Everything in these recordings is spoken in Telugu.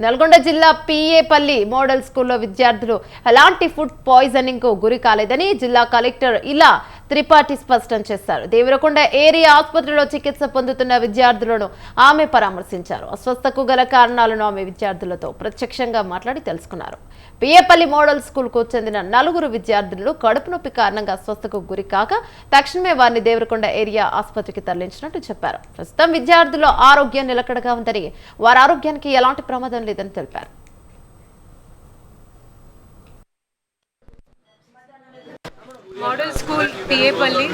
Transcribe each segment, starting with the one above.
నల్గొండ జిల్లా పిఏపల్లి మోడల్ స్కూల్లో విద్యార్థులు ఎలాంటి ఫుడ్ పాయిజనింగ్కు గురి కాలేదని జిల్లా కలెక్టర్ ఇలా త్రిపాఠి స్పష్టం చేశారు. దేవరకొండ ఏరియా ఆసుపత్రిలో చికిత్స పొందుతున్న విద్యార్థులను ఆమె పరామర్శించారు. అస్వస్థకు గల కారణాలను ఆమె విద్యార్థులతో ప్రత్యక్షంగా మాట్లాడి తెలుసుకున్నారు. పియ్యపల్లి మోడల్ స్కూల్కు చెందిన నలుగురు విద్యార్థులు కడుపు నొప్పి కారణంగా అస్వస్థకు గురి కాక తక్షణమే వారిని దేవరకొండ ఏరియా ఆసుపత్రికి తరలించినట్టు చెప్పారు. ప్రస్తుతం విద్యార్థుల ఆరోగ్యం నిలకడగా ఉందని వారి ఆరోగ్యానికి ఎలాంటి ప్రమాదం లేదని తెలిపారు. Model school PA Pally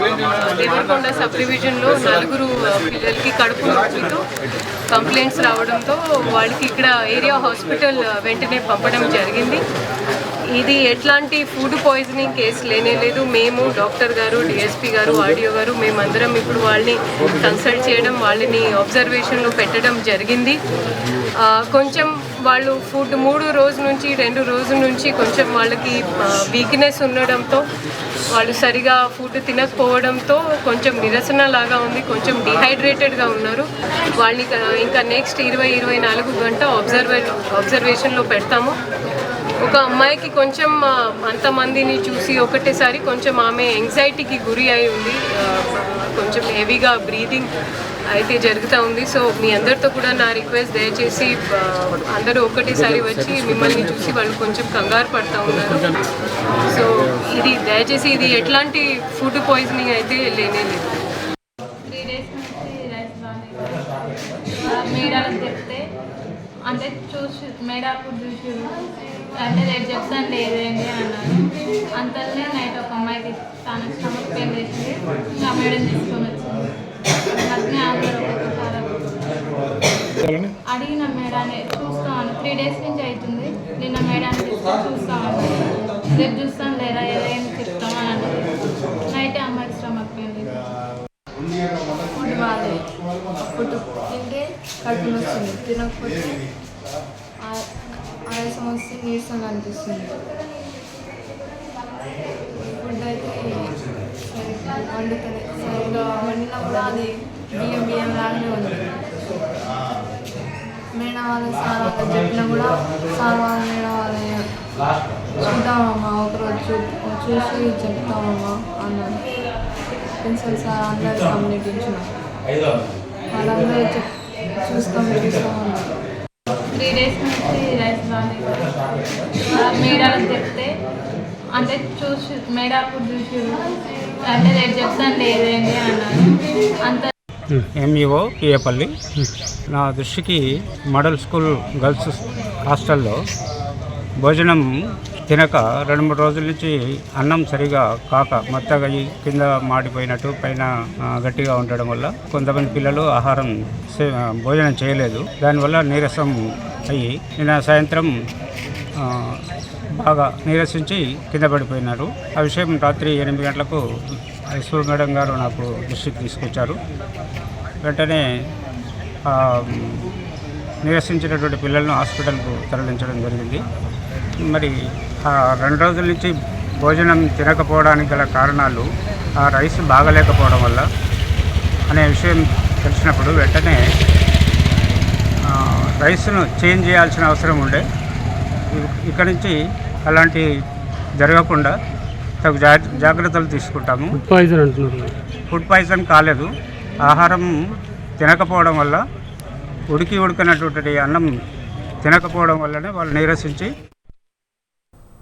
Devarakonda sub డివిజన్లో నలుగురు పిల్లలకి కడుపు నొప్పితో కంప్లైంట్స్ రావడంతో వాళ్ళకి ఇక్కడ ఏరియా హాస్పిటల్ వెంటనే పంపడం జరిగింది. ఇది ఎట్లాంటి ఫుడ్ పాయిజనింగ్ కేసు లేనే లేదు. మేము డాక్టర్ గారు డిఎస్పీ గారు ఆడియో గారు మేమందరం ఇప్పుడు వాళ్ళని కన్సల్ట్ చేయడం వాళ్ళని అబ్జర్వేషన్లో పెట్టడం జరిగింది. కొంచెం వాళ్ళు ఫుడ్ మూడు రోజు నుంచి రెండు రోజుల నుంచి కొంచెం వాళ్ళకి వీక్నెస్ ఉండడంతో వాళ్ళు సరిగా ఫుడ్ తినకపోవడంతో కొంచెం నిరసన లాగా ఉంది కొంచెం డిహైడ్రేటెడ్గా ఉన్నారు. వాళ్ళని ఇంకా నెక్స్ట్ ఇరవై ఇరవై నాలుగు గంట అబ్జర్వే అబ్జర్వేషన్లో పెడతాము. ఒక అమ్మాయికి కొంచెం అంతమందిని చూసి ఒకటేసారి కొంచెం ఆమె ఎంగ్జైటీకి గురి అయి ఉంది కొంచెం హెవీగా బ్రీదింగ్ అయితే జరుగుతూ ఉంది. సో మీ అందరితో కూడా నా రిక్వెస్ట్ దయచేసి అందరూ ఒకటేసారి వచ్చి మిమ్మల్ని చూసి వాళ్ళు కొంచెం కంగారు పడుతూ ఉన్నారు. సో ఇది దయచేసి ఇది ఎట్లాంటి ఫుడ్ పాయిజనింగ్ అయితే లేనే లేదు. త్రీ డేస్ నుంచి రైస్ బాగాలేదు మేడాలకు చెప్తే అంటే చూసి మేడాకు చూసి అంటే రేపు చెప్తాను లేదేంటి అన్నారు. అంతలోనే నైట్ ఒక అమ్మాయికి తన స్టమక్ పెయిన్ చేసింది. ఆ మేడం తీసుకున్నది డేస్ నుంచి అవుతుంది. నిన్న మేడాన్ని చూస్తాను చూస్తామని రేపు చూస్తాను లేరా ఏదైనా చెప్తామని అంటే నైట్ అమ్మాయికి స్టమక్ పెయిన్ చేసింది ఫుడ్ బాగాలేదు. ఫుడ్ తింటే కడుపు వస్తుంది తినకపోతే ఆ- ఆయాసం వస్తే నీరసం అనిపిస్తుంది. ఫుడ్ అయితే వండుతుంది సరిగ్గా వండినా కూడా అది బియ్యం బియ్యం లాగానే ఉంది. మేడం వాళ్ళు సార్ వాళ్ళు చెప్పినా కూడా సార్ వాళ్ళు మేడం వాళ్ళు చూద్దామమ్మా ఒకరోజు చూ చూసి చెప్తామమ్మా అన్నారు ప్రిన్సిపల్ సార్ అందరు కమ్యూనికేషన్ వాళ్ళందరూ చెప్ చూస్తాం చూస్తాం త్రీ డేస్ నుంచి రైస్ బాగాలేదు మేడాలకు చెప్తే అంటే చూసి మేడాకు చూసి అంటే రేపు చెప్తాను లేదండి అన్నారు అంత ఎంఈఓ పిఏపల్లి. నా దృష్టికి మోడల్ స్కూల్ గర్ల్స్ హాస్టల్లో భోజనం తినక రెండు మూడు రోజుల నుంచి అన్నం సరిగా కాక మెత్తగా కింద మాడిపోయినట్టు పైన గట్టిగా ఉండడం వల్ల కొంతమంది పిల్లలు ఆహారం సే- భోజనం చేయలేదు. దానివల్ల నీరసం అయ్యి నిన్న సాయంత్రం బాగా నీరసించి కింద పడిపోయినారు. ఆ విషయం రాత్రి ఎనిమిది గంటలకు ఐసూ మేడం గారు నాకు దృష్టికి తీసుకొచ్చారు. వెంటనే నిరసించినటువంటి పిల్లలను హాస్పిటల్కు తరలించడం జరిగింది. మరి ఆ రెండు రోజుల నుంచి భోజనం తినకపోవడానికి గల కారణాలు ఆ రైస్ బాగలేకపోవడం వల్ల అనే విషయం తెలిసినప్పుడు వెంటనే రైస్ను చేంజ్ చేయాల్సిన అవసరం ఉండే. ఇక్కడి నుంచి అలాంటి జరగకుండా తగు జా జాగ్రత్తలు తీసుకుంటాము. పాయిజన్ అంటున్నారు ఫుడ్ పాయిజన్ కాలేదు. ఆహారం తినకపోవడం వల్ల ఉడికి ఉడికినటువంటి అన్నం తినకపోవడం వల్లనే వాళ్ళు నీరసించి